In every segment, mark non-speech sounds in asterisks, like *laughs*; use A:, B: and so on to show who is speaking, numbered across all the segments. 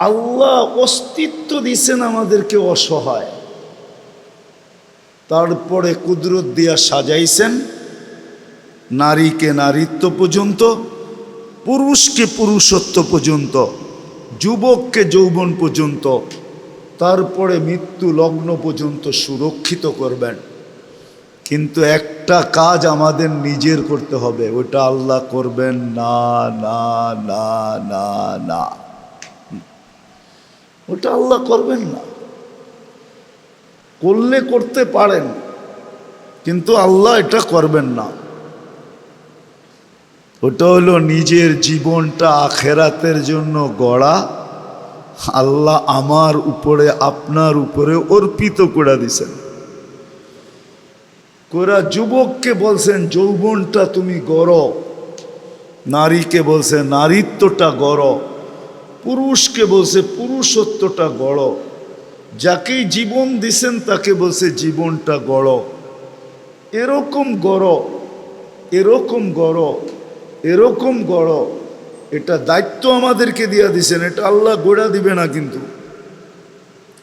A: আল্লাহ অস্তিত্ব দিছেন আমাদেরকে অসহায়। তারপরে কুদরত দিয়া সাজাইছেন, নারীকে নারীত্ব পর্যন্ত, পুরুষকে পুরুষত্ব পর্যন্ত, যুবককে যৌবন পর্যন্ত, তারপরে মৃত্যু লগ্ন পর্যন্ত সুরক্ষিত করবেন। কিন্তু একটা কাজ আমাদের নিজের করতে হবে, ওটা আল্লাহ করবেন না না না না না। ওটা আল্লাহ করবেন না। করলে করতে পারেন, কিন্তু আল্লাহ এটা করবেন না। ওটা হলো নিজের জীবনটা আখেরাতের জন্য গড়া। আল্লাহ আমার উপরে, আপনার উপরে অর্পিত করে দিছেন কোরা যুবককে বলছেন, যৌবনটা তুমি গড়। নারীকে বলছে, নারীত্বটা গড়। পুরুষকে বলছে, পুরুষত্বটা গড়। যাকেই জীবন দিছেন, তাকে বলছে, জীবনটা গড়। এরকম গড় এরকম গড় এরকম গড়। এটা দায়িত্ব আমাদেরকে দিয়ে দিছেন, এটা আল্লাহ গোড়া দিবে না কিন্তু।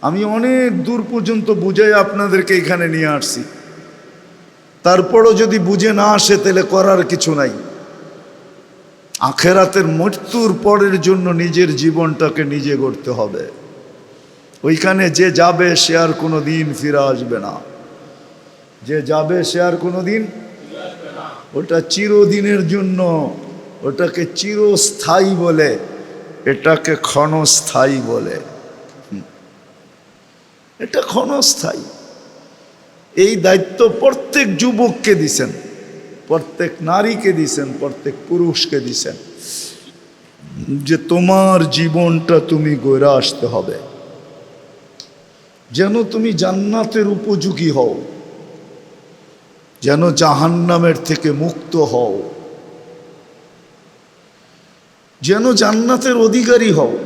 A: আমি অনেক দূর পর্যন্ত বুঝাই আপনাদেরকে এখানে নিয়ে আসছি। তারপরও যদি বুঝে না আসে, তাহলে করার কিছু নাই। আখেরাতের মৃত্যুর পরের জন্য নিজের জীবনটাকে নিজে গড়তে হবে। ওইখানে যে যাবে সে আর কোনো দিন ফিরে আসবে না। যে যাবে সে আর কোনো দিন ওটা চিরদিনের জন্য, ওটাকে চিরস্থায়ী বলে, এটাকে ক্ষণস্থায়ী বলে। এটা ক্ষণস্থায়ী। এই দায়িত্ব প্রত্যেক যুবককে দিছেন। প্রত্যেক নারীকে দিছেন, প্রত্যেক পুরুষকে দিছেন। যে তোমার জীবনটা তুমি গড়ে আসতে হবে। যেন তুমি জান্নাতের উপযোগী হও। যেন জাহান্নামের থেকে মুক্ত হও। যেন জান্নাতের অধিকারী হও।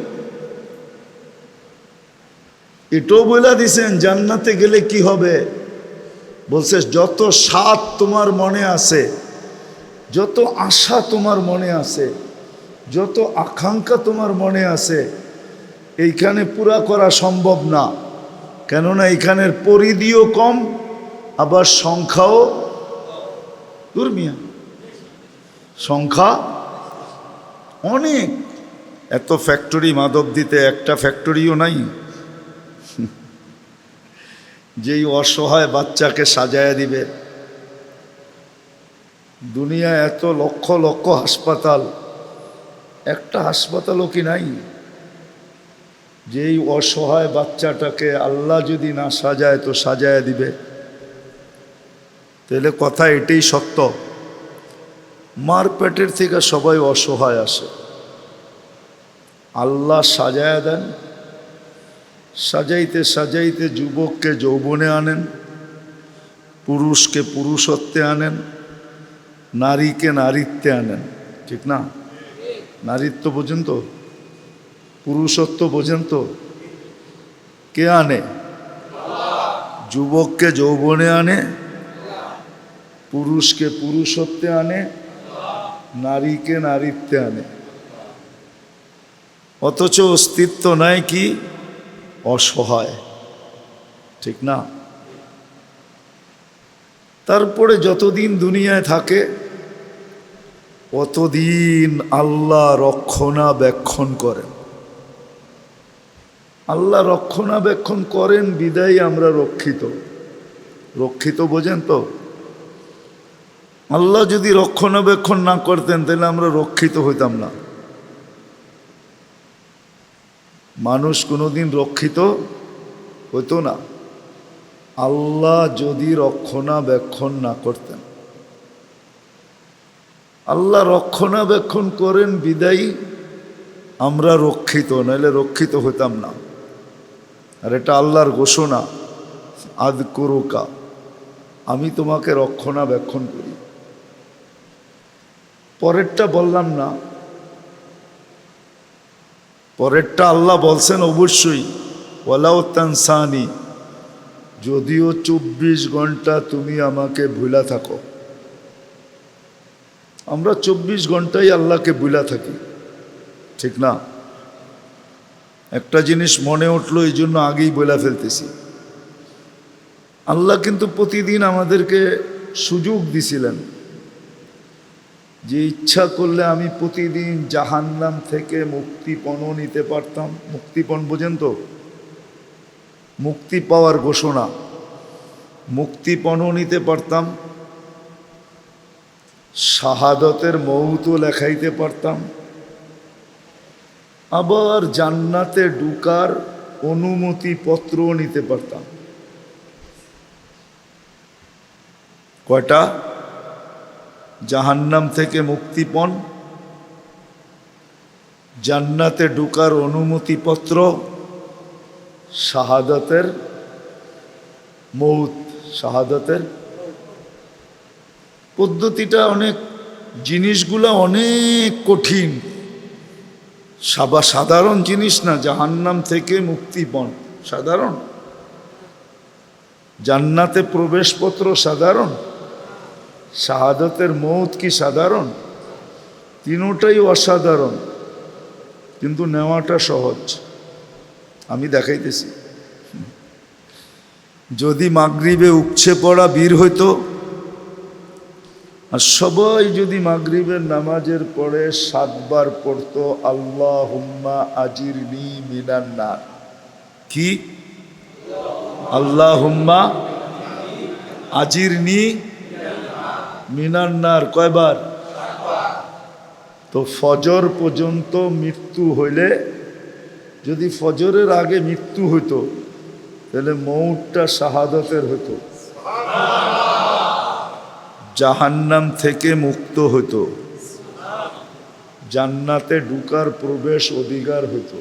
A: এটাও বলে দিছেন, জান্নাতে গেলে কি হবে? বলছে, যত স্বাদ তোমার মনে আছে, যত আশা তোমার মনে আছে, যত আকাঙ্ক্ষা তোমার মনে আছে, এইখানে পুরা করা সম্ভব না। কেননা এখানের পরিধিও কম, আবার সংখ্যাও দুর্মিয়া সংখ্যা অনেক। এত ফ্যাক্টরি মাদক দিতে একটা ফ্যাক্টরিও নাই। যেই অসহায় বাচ্চাকে সাজায় দিবে। দুনিয়া এত লক্ষ লক্ষ হাসপাতাল, একটা হাসপাতালও কি নাই? যেই অসহায় বাচ্চাটাকে আল্লাহ যদি না সাজায় তো সাজায় দিবে। তাহলে কথা এটাই সত্য, মার পেটের থেকে সবাই অসহায় আসে। আল্লাহ সাজায় দেন সাজাইতে সাজাইতে যুবককে যৌবনে আনেন, পুরুষকে পুরুষত্বে আনেন, নারীকে নারীত্বে আনেন, ঠিক না? নারীত্ব পর্যন্ত পুরুষত্ব পর্যন্ত কে আনে? যুবককে যৌবনে আনে, পুরুষকে পুরুষত্বে আনে, নারীকে নারীত্বে আনে। অথচ অস্তিত্ব নাই কি? অসহায়। ঠিক না? তারপরে যতদিন দুনিয়ায় থাকে, অতদিন আল্লাহ রক্ষণাবেক্ষণ করেন। আল্লাহ রক্ষণাবেক্ষণ করেন, বিদায় আমরা রক্ষিত। রক্ষিত বোঝেন তো? আল্লাহ যদি রক্ষণাবেক্ষণ না করতেন, তাহলে আমরা রক্ষিত হইতাম না। মানুষ কোনোদিন রক্ষিত হতো না। আল্লাহ যদি রক্ষণাবেক্ষণ না করতেন। আল্লাহ রক্ষণাবেক্ষণ করেন বিদায়ী, আমরা রক্ষিত, নাহলে রক্ষিত হতাম না। আর এটা আল্লাহর ঘোষণা, আদ করুকা, আমি তোমাকে রক্ষণাবেক্ষণ করি। পরেরটা বললাম না পরেরটা আল্লাহ বলছেন অবশ্যই ওলাও তানসানি, যদিও চব্বিশ ঘণ্টা তুমি আমাকে ভুলা থাকো। আমরা চব্বিশ ঘন্টাই আল্লাহকে ভুলা থাকি, ঠিক না? একটা জিনিস মনে উঠল, এই জন্য আগেই বলে ফেলতেছি। আল্লাহ কিন্তু প্রতিদিন আমাদেরকে সুযোগ দিছিলেন। যে ইচ্ছা করলে আমি প্রতিদিন জাহান্নাম থেকে মুক্তিপণও নিতে পারতাম। মুক্তিপণ বোঝেন তো? মুক্তি পাওয়ার ঘোষণা। মুক্তিপণও নিতে পারতাম। শাহাদতের মৌতও লেখাইতে পারতাম। আবার জান্নাতে ঢুকার অনুমতিপত্রও নিতে পারতাম। কয়টা? জাহান্নাম থেকে মুক্তিপণ জান্নাতে ঢুকার অনুমতিপত্র, শাহাদাতের মৌত, শাহাদাতের। পদ্ধতিটা অনেক, জিনিসগুলো অনেক কঠিন। সাবা সাধারণ জিনিস না, জাহান্নাম থেকে মুক্তিপণ সাধারণ। জান্নাতে প্রবেশপত্র সাধারণ। শাহাদতের মৌত কি সাধারণ? তিনোটাই অসাধারণ। কিন্তু নেওয়াটা সহজ। আমি দেখাইতেছি। যদি মাগরিবে উপছে পড়া বীর হইতো, আর সবাই যদি মাগরিবের নামাজের পরে সাতবার পড়তো আল্লাহ হুম্মা আজির নি মিনান্নার কি? আল্লাহ হুম্মা আজির নি মিনান্নার কয়বার? তো ফজর পর্যন্ত মৃত্যু হইলে, যদি ফজরের আগে মৃত্যু হইতো, তাহলে মৌটটা শাহাদতের হতো জাহান্নাম থেকে মুক্ত হতো জান্নাতে ঢুকার প্রবেশ অধিকার হতো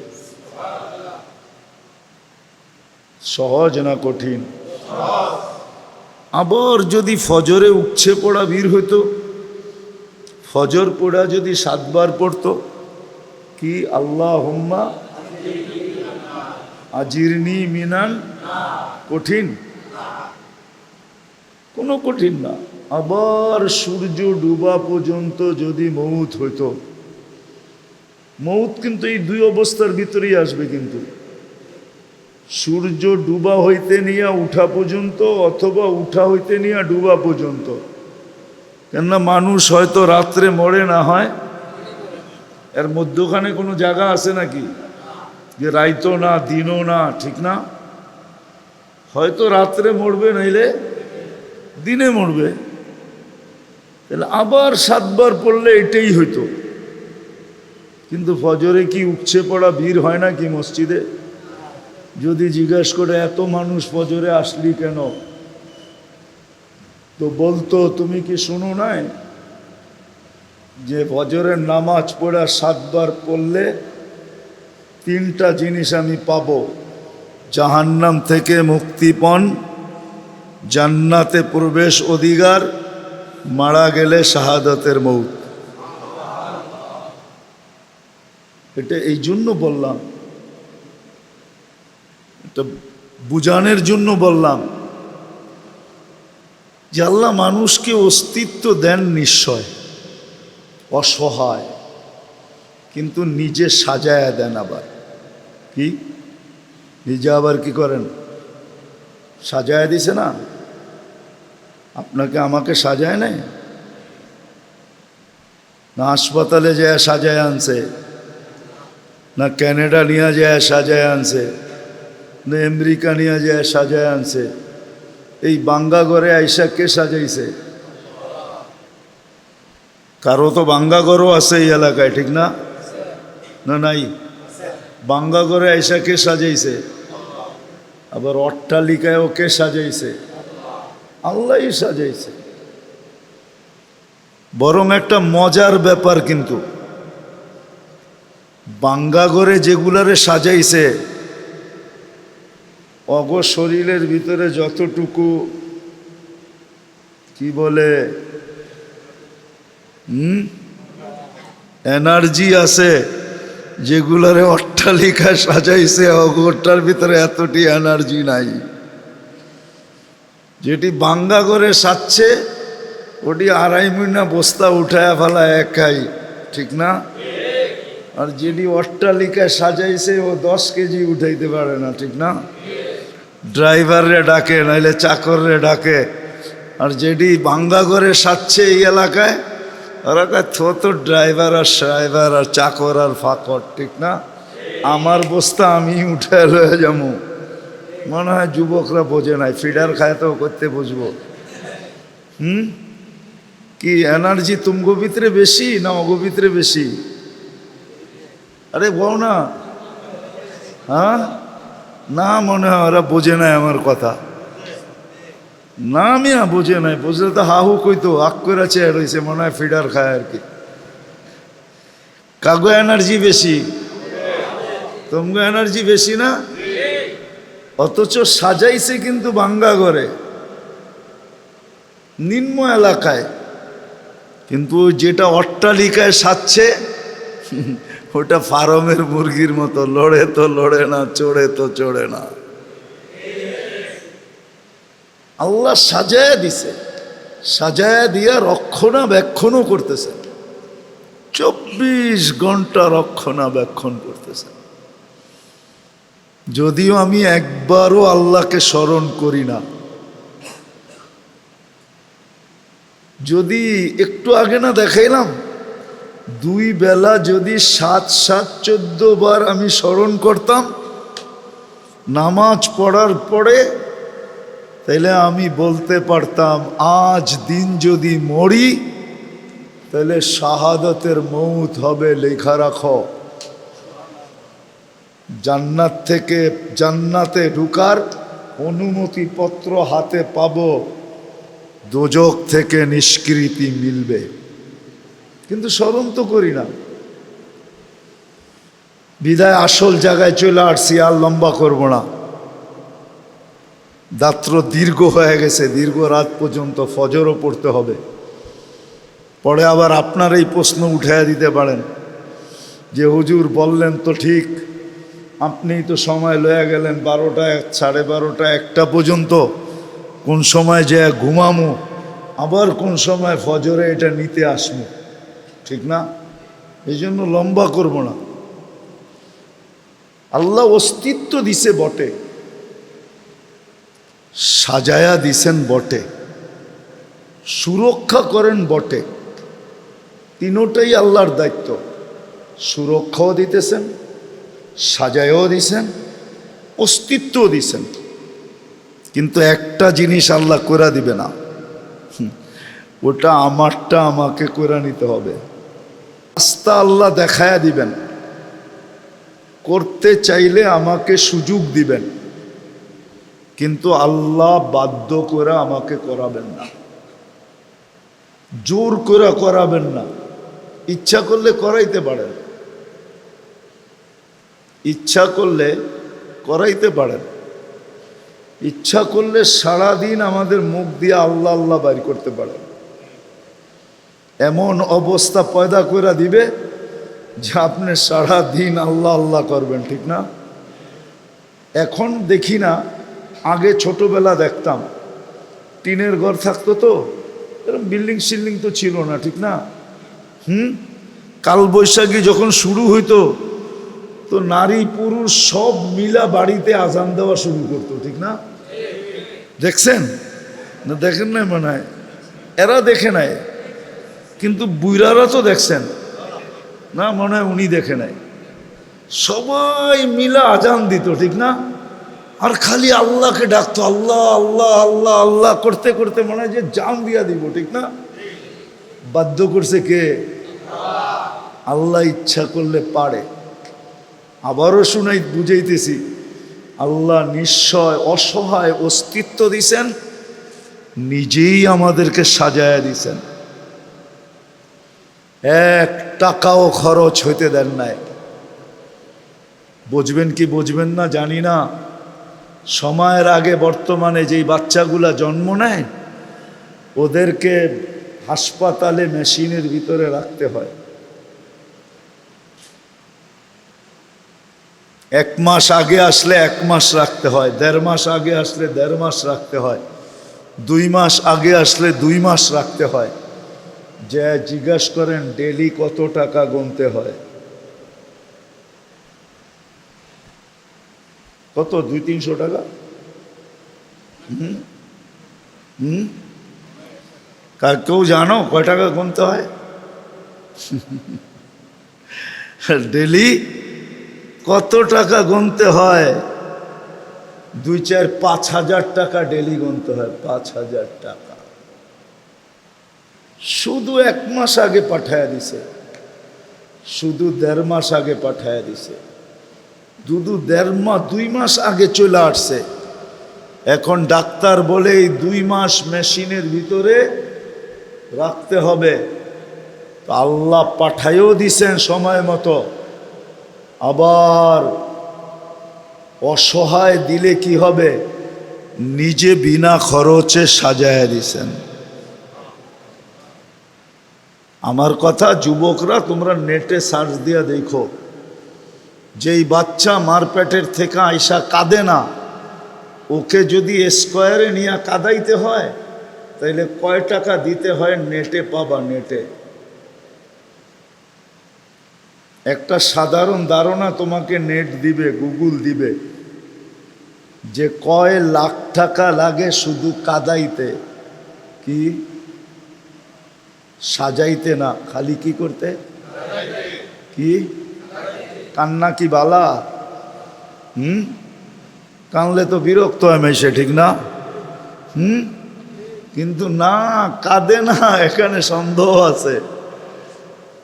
A: সহজ না কঠিন? আবার যদি ফজরে উচ্ছে পড়া বীর হইতো, ফজর পড়া যদি সাতবার পড়তো, কি আল্লাহ হুম্মা আজিরনি মিনান কঠিন? কোনো কঠিন না। আবার সূর্য ডুবা পর্যন্ত যদি মৌত হইতো, মৌত কিন্তু এই দুই অবস্থার ভিতরেই আসবে কিন্তু। সূর্য ডুবা হইতে নিয়ে উঠা পর্যন্ত অথবা উঠা হইতে নিয়ে ডুবা পর্যন্ত। কেননা মানুষ হয়তো রাত্রে মরে না হয়। এর মধ্যখানে কোনো জায়গা আছে নাকি? যে রাইতো না, দিনও না, ঠিক না? হয়তো রাত্রে মরবে, নইলে দিনে মরবে। তাহলে আবার সাতবার পড়লে এটাই হইতো। কিন্তু ফজরে কি উচ্ছে পড়া ভিড় হয় না কি মসজিদে? যদি জিজ্ঞেস করে এত মানুষ ফজরে আসলি কেন? তো বলতো, তুমি কি শুনো নাই যে ফজরের নামাজ পড়া সাতবার পড়লে তিনটা জিনিস আমি পাবো? জাহান্নাম থেকে মুক্তিপণ জান্নাতে প্রবেশ অধিকার, মারা গেলে শাহাদতের মৌত। এটা এই জন্য বললাম এটা বুঝানোর জন্য বললাম যে আল্লাহ মানুষকে অস্তিত্ব দেন নিশ্চয়, অসহায়, কিন্তু নিজে সাজায়া দেন আবার। কি? নিজে আবার কি করেন? সাজায় দিছে না? আপনাকে আমাকে সাজায় নাই? না হাসপাতালে যায় সাজায় আনছে, না ক্যানাডা নিয়ে যায় সাজায় আনছে। আমেরিকা নিয়ে যায় সাজায় আনছে। এই বাঙ্গা ঘরে আইসা কে সাজাইছে? কারও তো বাঙ্গা ঘরও আছে এই এলাকায়, ঠিক না? না নাই? বাঙ্গা ঘরে আইসা কে সাজাইছে? আবার অট্টালিকায় ওকে সাজাইছে? আল্লাহই সাজাইছে। বরং একটা মজার ব্যাপার কিন্তু। বাঙ্গা ঘরে যেগুলারে সাজাইছে অগ শরীরের ভিতরে যতটুকু, কি বলে, হুম? এনার্জি আছে, যেগুলারে অট্টালিকা সাজাইছে, অগরটার ভিতরে এতটি এনার্জি নাই। যেটি বাঙ্গা করে সাজছে, ওটি আড়াই মিনা বস্তা উঠায় ফেলা একাই ঠিক না? আর যেটি অট্টালিকায় সাজাইছে, ও দশ কেজি উঠাইতে পারে না, ঠিক না? ড্রাইভাররে ডাকে, নাইলে চাকররে ডাকে। আর যেটি ভাঙ্গা করে সাচ্ছে এই এলাকায়, ওরা থো তো ড্রাইভার আর ড্রাইভার আর চাকর আর ফাকর, ঠিক না? আমার বস্তা আমি উঠে লয়ে যাব। মনে হয় যুবকরা বোঝে নাই, ফিডার খায় তো করতে বুঝব হুম? কি এনার্জি তুমগো ভিতরে বেশি না অগো ভিতরে বেশি? আরে বল না। হ্যাঁ? না মনে হয় ওরা বোঝে নাই আমার কথা। না মিয়া বোঝে নাই, বুঝলে তো হাহু কইতো আক করে চেয়ে রয়েছে মনে হয় ফিডার খায় আর কি। কাগো এনার্জি বেশি। তুমগো এনার্জি বেশি না? অথচ সাজাইছে কিন্তু বাঙ্গা ঘরে। নিম্ন এলাকায়। কিন্তু যেটা অট্টালিকায় সাচ্ছে ওটা ফার্মের মুরগির মতো, লড়ে তো লড়ে না, চড়ে তো চড়ে না। আল্লাহ সাজায় দিছে সাজায় দিয়া রক্ষণাবেক্ষণও করতেছে। চব্বিশ ঘণ্টা রক্ষণাবেক্ষণ করতেছে। যদিও আমি একবারও আল্লাহকে স্মরণ করি না। যদি একটু আগে না দেখাইলাম দুই বেলা যদি সাত সাত, চোদ্দ বার আমি স্মরণ করতাম, নামাজ পড়ার পরে তাহলে আমি বলতে পারতাম, আজ দিন যদি মরি, তাহলে শাহাদতের মৌত হবে, লেখা রাখো। জান্নাত থেকে জান্নাতে ঢুকার অনুমতিপত্র হাতে পাব, দোজক থেকে নিষ্কৃতি মিলবে। কিন্তু স্মরণ তো করি না। বিদায় আসল জায়গায় চলে আসছি, আর লম্বা করব না। দাত্র দীর্ঘ হয়ে গেছে, দীর্ঘ রাত পর্যন্ত ফজরও পড়তে হবে। পরে আবার আপনার এই প্রশ্ন উঠাইয়া দিতে পারেন যে, হুজুর বললেন তো ঠিক, আপনিই তো সময় লয়ে গেলেন বারোটা সাড়ে বারোটা একটা পর্যন্ত। কোন সময় যে ঘুমামো, আবার কোন সময় ফজরে এটা নিতে আসব ঠিক না? এই জন্য লম্বা করব না। আল্লাহ অস্তিত্ব দিছে বটে। সাজায়া দিছেন বটে। সুরক্ষা করেন বটে। তিনোটাই আল্লাহর দায়িত্ব। সুরক্ষাও দিতেছেন, সাজায়ও দিছেন, অস্তিত্বও দিছেন। কিন্তু একটা জিনিস আল্লাহ করে দিবে না। ওটা আমারটা আমাকে করে নিতে হবে। রাস্তা আল্লাহ দেখায়া দিবেন। করতে চাইলে আমাকে সুযোগ দিবেন। কিন্তু আল্লাহ বাধ্য করে আমাকে করাবেন না। জোর করে করাবেন না। ইচ্ছা করলে করাইতে পারেন। ইচ্ছা করলে করাইতে পারেন। ইচ্ছা করলে সারাদিন আমাদের মুখ দিয়ে আল্লাহ আল্লাহ বাইর করতে পারে এমন অবস্থা পয়দা করে দিবে যে আপনি সারা দিন আল্লাহ আল্লাহ করবেন, ঠিক না? এখন দেখি না, আগে ছোটবেলা দেখতাম, টিনের ঘর থাকতো তো, এরকম বিল্ডিং সিল্ডিং তো ছিল না, ঠিক না? হুম? কালবৈশাখী যখন শুরু হইতো, তো নারী পুরুষ সব মিলা বাড়িতে আজান দেওয়া শুরু করতো, ঠিক না? দেখছেন? না দেখেন নাই মনে হয়? এরা দেখে নাই। কিন্তু বুইরারা তো দেখছেন। না, মনে হয় উনি দেখে নাই। সবাই মিলা আজান দিত, ঠিক না? আর খালি আল্লাহকে ডাকতো, আল্লাহ আল্লাহ আল্লাহ আল্লাহ করতে করতে মনে হয় যে জাম দিয়া দিব, ঠিক না? বাধ্য করছে কে? আল্লাহ ইচ্ছা করলে পারে। আবারও শুনাই, বুঝাইতেছি, আল্লাহ নিশ্চয় অসহায় অস্তিত্ব দিছেন, নিজেই আমাদেরকে সাজায়া দিছেন। এক টাকাও খরচ হইতে দেন নাই। বুঝবেন কি বুঝবেন না জানি না। সময়ের আগে বর্তমানে যেই বাচ্চাগুলা জন্ম নেয়, ওদেরকে হাসপাতালে মেশিনের ভিতরে রাখতে হয়। এক মাস আগে আসলে এক মাস রাখতে হয়, দেড় মাস আগে আসলে দেড় মাস রাখতে হয়, দুই মাস আগে আসলে দুই মাস রাখতে হয়। যে জিজ্ঞাস করেন, ডেলি কত টাকা গুনতে হয়? কত? দুই তিনশো টাকা? হুম? হুম? কেউ জানো কয় টাকা গুনতে হয়? *laughs* ডেলি কত টাকা গুনতে হয়? দুই চার পাঁচ হাজার টাকা ডেলি গুনতে হয়, পাঁচ হাজার টাকা। শুধু এক মাস আগে পাঠায় দিছে। শুধু দেড় মাস আগে পাঠায় দিছে। দুদু দেড় মাস দুই মাস আগে চলে আসছে। এখন ডাক্তার বলে এই দুই মাস মেশিনের ভিতরে রাখতে হবে। আল্লাহ পাঠাইও দিছেন সময় মতো। আবার অসহায় দিলে কি হবে? নিজে বিনা খরচে সাজায় দিছেন। আমার কথা যুবকরা তোমরা নেটে সার্চ দিয়া দেখো। যেই বাচ্চা মারপেটের থেকে আইসা কাঁদে না, ওকে যদি স্কোয়ারে নিয়ে কাদাইতে হয়, তাইলে কয় টাকা দিতে হয় নেটে পাবা নেটে? একটা সাধারণ ধারণা তোমাকে নেট দিবে, গুগল দিবে, যে কয় লাখ টাকা লাগে শুধু কাদাইতে। কি? সাজাইতে না, খালি কি করতে? কি? কান্না কি বালা? হুম? কানলে তো বিরক্ত হয় মেশে ঠিক না? হুম? কিন্তু না, কাঁদে না, এখানে সন্দেহ আছে।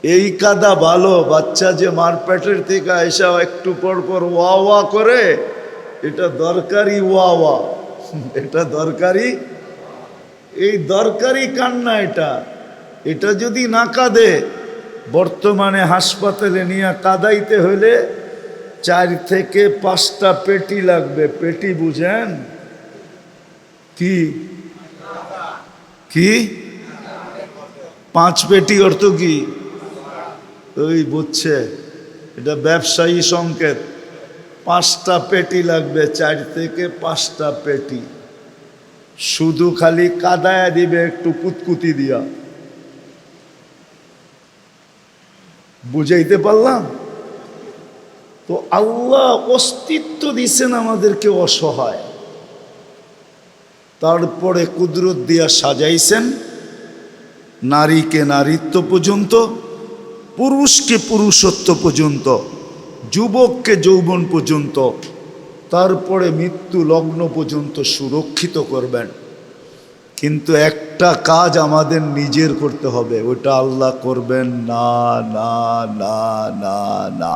A: এই কাদা ভালো, বাচ্চা যে মারপেটের থেকে এসা একটু পর পর ওয়া ওয়া করে, এটা দরকারি ওয়া ওয়া। এটা দরকারি? এই দরকারি কান্না এটা। এটা যদি না কাঁদে, বর্তমানে হাসপাতালে নিয়ে কাদাইতে হলে চার থেকে পাঁচটা পেটি লাগবে। পেটি বুঝেন? কি? কি? পাঁচ পেটি অর্থ কি? ওই বুঝছে। এটা ব্যবসায়ী সংকেত। পাঁচটা পেটি লাগবে, চার থেকে পাঁচটা পেটি। শুধু খালি কাদায়া দিবে, একটু কুতকুতি দিয়া। বুঝাইতে পারলাম? তো আল্লাহ অস্তিত্ব দিছেন আমাদেরকে অসহায়। তারপরে কুদরত দিয়া সাজাইছেন, নারীকে নারীত্ব পর্যন্ত, পুরুষকে পুরুষত্ব পর্যন্ত, যুবককে যৌবন পর্যন্ত, তারপরে মৃত্যু লগ্ন পর্যন্ত সুরক্ষিত করবেন। কিন্তু একটা কাজ আমাদের নিজের করতে হবে, ওটা আল্লাহ করবেন না না না না না।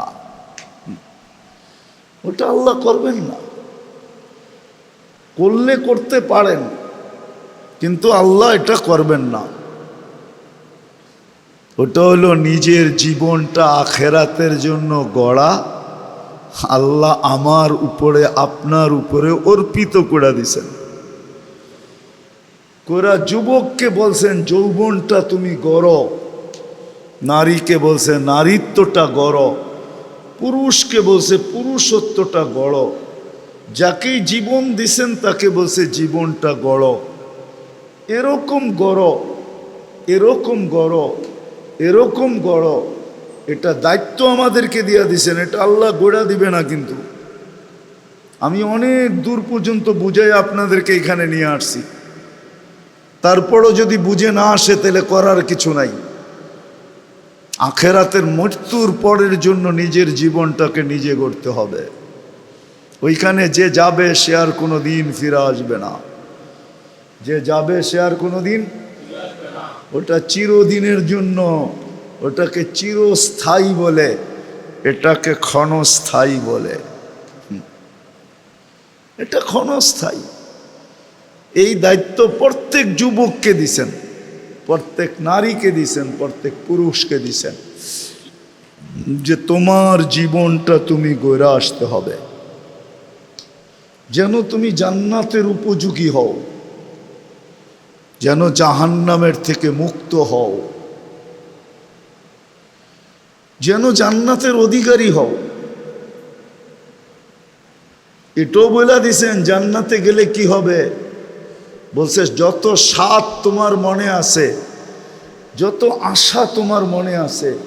A: ওটা আল্লাহ করবেন না। করলে করতে পারেন, কিন্তু আল্লাহ এটা করবেন না। ওটা হলো নিজের জীবনটা আখেরাতের জন্য গড়া, আল্লাহ আমার উপরে, আপনার উপরে অর্পিত করে দিছেন কোরা যুবককে বলছেন, যৌবনটা তুমি গড়। নারীকে বলছে, নারীত্বটা গড়। পুরুষকে বলছে, পুরুষত্বটা গড়। যাকেই জীবন দিছেন, তাকে বলছে, জীবনটা গড়। এরকম গড় এরকম গড় এরকম গড়। এটা দায়িত্ব আমাদেরকে দিয়া দিছেন, এটা আল্লাহ গোড়া দিবে না কিন্তু। আমি অনেক দূর পর্যন্ত বুঝাই আপনাদেরকে এখানে নিয়ে আসছি। তারপরও যদি বুঝে না আসে, তাহলে করার কিছু নাই। আখেরাতের মৃত্যুর পরের জন্য নিজের জীবনটাকে নিজে গড়তে হবে। ওইখানে যে যাবে, সে আর কোনো দিন ফিরে আসবে না। যে যাবে, সে আর কোনো দিন ওটা চিরদিনের জন্য, ওটাকে চিরস্থায়ী বলে, এটাকে ক্ষণস্থায়ী বলে। এটা ক্ষণস্থায়ী। এই দায়িত্ব প্রত্যেক যুবককে দিছেন, প্রত্যেক নারীকে দিছেন, প্রত্যেক পুরুষকে দিছেন। যে তোমার জীবনটা তুমি গড়ে আসতে হবে। যেন তুমি জান্নাতের উপযোগী হও। যেন জাহান্নামের থেকে মুক্ত হও। যেন জান্নাতের অধিকারী হও। এটাও বলে দিছেন, জান্নাতে গেলে কি হবে? বলছে যত স্বাদ তোমার মনে আছে, যত আশা তোমার মনে আছে,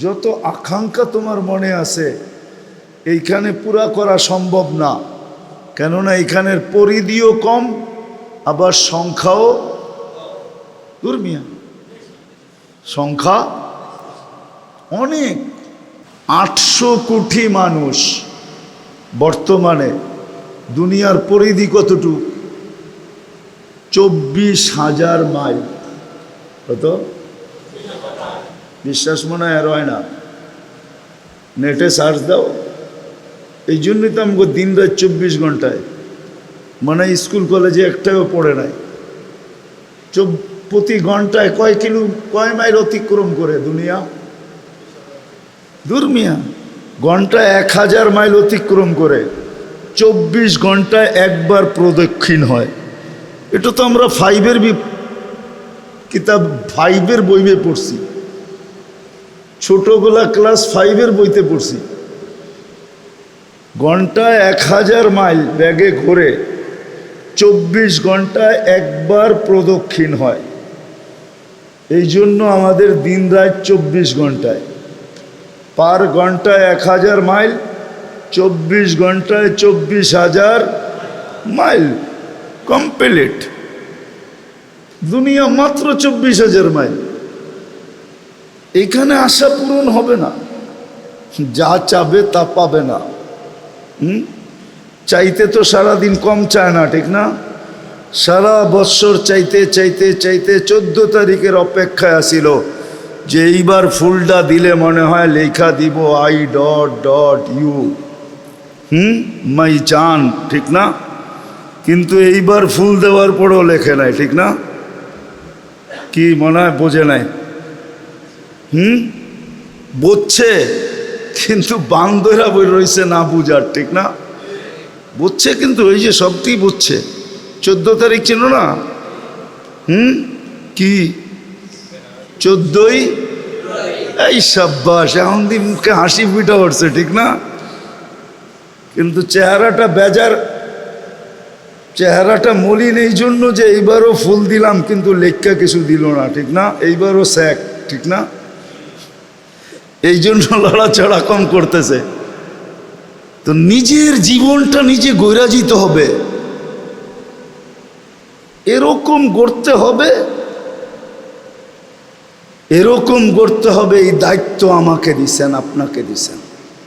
A: যত আকাঙ্ক্ষা তোমার মনে আছে, এইখানে পুরা করা সম্ভব না। কেননা এখানের পরিধিও কম, আবার সংখ্যাও দুর্মিয়া সংখ্যা অনেক, আটশো কোটি মানুষ বর্তমানে দুনিয়ার পরিধি কতটুকু? চব্বিশ হাজার মাইল। কত? বিশ্বাস মনে হয় আর হয় না। নেটে সার্চ দাও। এই জন্যই তো আমাকে দিন রাত চব্বিশ ঘন্টায়। মানে স্কুল, কলেজে একটাও পড়ে নাই। প্রতি ঘন্টায় কয় কিলো কয় মাইল অতিক্রম করে দুনিয়া? দুর্মিয়া ঘন্টায় এক হাজার মাইল অতিক্রম করে। চব্বিশ ঘন্টায় একবার প্রদক্ষিণ হয়। এটা তো আমরা ফাইভের কিতাব ফাইভের বইয়ে পড়ছি। ছোটগুলা ক্লাস ফাইভের বইতে পড়ছি। ঘন্টায় এক হাজার মাইল ব্যাগে ঘোরে চব্বিশ ঘন্টায় একবার প্রদক্ষিণ হয়। এই জন্য আমাদের দিন রাত চব্বিশ ঘন্টায়। পার ঘন্টায় এক হাজার মাইল, চব্বিশ ঘন্টায় চব্বিশ হাজার মাইল। কমপ্লিট দুনিয়া মাত্র চব্বিশ হাজার মাইল। এখানে আশা পূরণ হবে না। যা চাবে তা পাবে না। হুম? চাইতে তো সারাদিন কম চায় না, ঠিক না? সারা বৎসর চাইতে চাইতে চাইতে চোদ্দ তারিখের অপেক্ষায় আসিল। যে এইবার ফুলটা দিলে মনে হয় লেখা দিব আই ডট ডট ইউ। হুম? মাই চান, ঠিক না? কিন্তু এইবার ফুল দেওয়ার পরেও লেখে নাই, ঠিক না? কি মনে হয় বোঝে নাই। হুম? বুঝছে, কিন্তু বান্দরা বই রয়েছে না বুঝার, ঠিক না? বুঝছে কিন্তু ওই যে সবটি বুঝছে। চোদ্দ তারিখ ছিল না? হুম? কি? চোদ্দই? এই সাব্বাস, এখন দি মুখে হাসি পিটা উঠছে, ঠিক না? কিন্তু চেহারাটা বেজার চেহারাটা মলিন এই জন্য যে এইবারও ফুল দিলাম, কিন্তু লেখা কিছু দিল না, ঠিক না? এইবারও স্যাক, ঠিক না? এই জন্য লড়াচড়া কম করতেছে। তো নিজের জীবনটা নিজে গৈরাজিত হবে। এরকম গড়তে হবে, এরকম গড়তে হবে, এই দায়িত্ব আমাকে দিছেন, আপনাকে দিছেন।